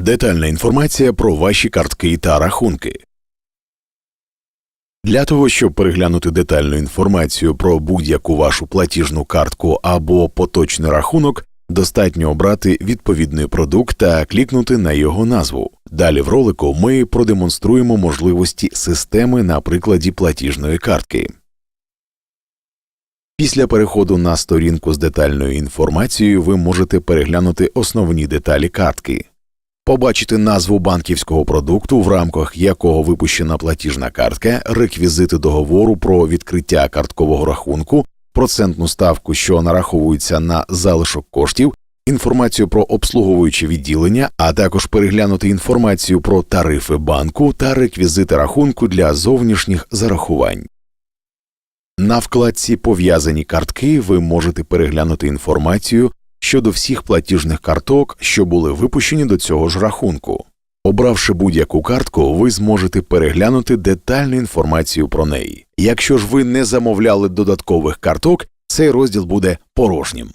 Детальна інформація про ваші картки та рахунки. Для того, щоб переглянути детальну інформацію про будь-яку вашу платіжну картку або поточний рахунок, достатньо обрати відповідний продукт та клікнути на його назву. Далі в ролику ми продемонструємо можливості системи на прикладі платіжної картки. Після переходу на сторінку з детальною інформацією ви можете переглянути основні деталі картки, побачити назву банківського продукту, в рамках якого випущена платіжна картка, реквізити договору про відкриття карткового рахунку, процентну ставку, що нараховується на залишок коштів, інформацію про обслуговуюче відділення, а також переглянути інформацію про тарифи банку та реквізити рахунку для зовнішніх зарахувань. На вкладці Пов'язані картки ви можете переглянути інформацію щодо всіх платіжних карток, що були випущені до цього ж рахунку. Обравши будь-яку картку, ви зможете переглянути детальну інформацію про неї. Якщо ж ви не замовляли додаткових карток, цей розділ буде порожнім.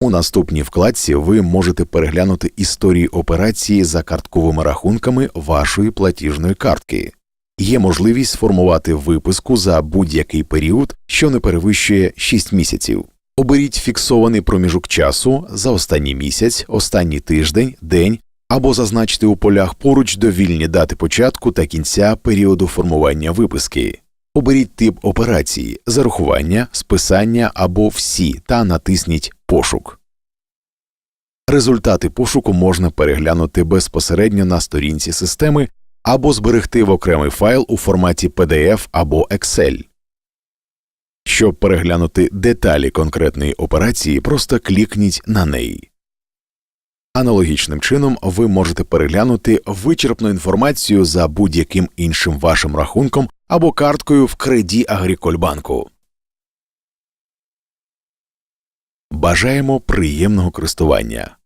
У наступній вкладці ви можете переглянути історії операції за картковими рахунками вашої платіжної картки. Є можливість сформувати виписку за будь-який період, що не перевищує 6 місяців. Оберіть фіксований проміжок часу за останній місяць, останній тиждень, день або зазначте у полях поруч довільні дати початку та кінця періоду формування виписки. Оберіть тип операції зарахування, списання або всі та натисніть Пошук. Результати пошуку можна переглянути безпосередньо на сторінці системи або зберегти в окремий файл у форматі PDF або Excel. Щоб переглянути деталі конкретної операції, просто клікніть на неї. Аналогічним чином ви можете переглянути вичерпну інформацію за будь-яким іншим вашим рахунком або карткою в Креді Агрікольбанку. Бажаємо приємного користування.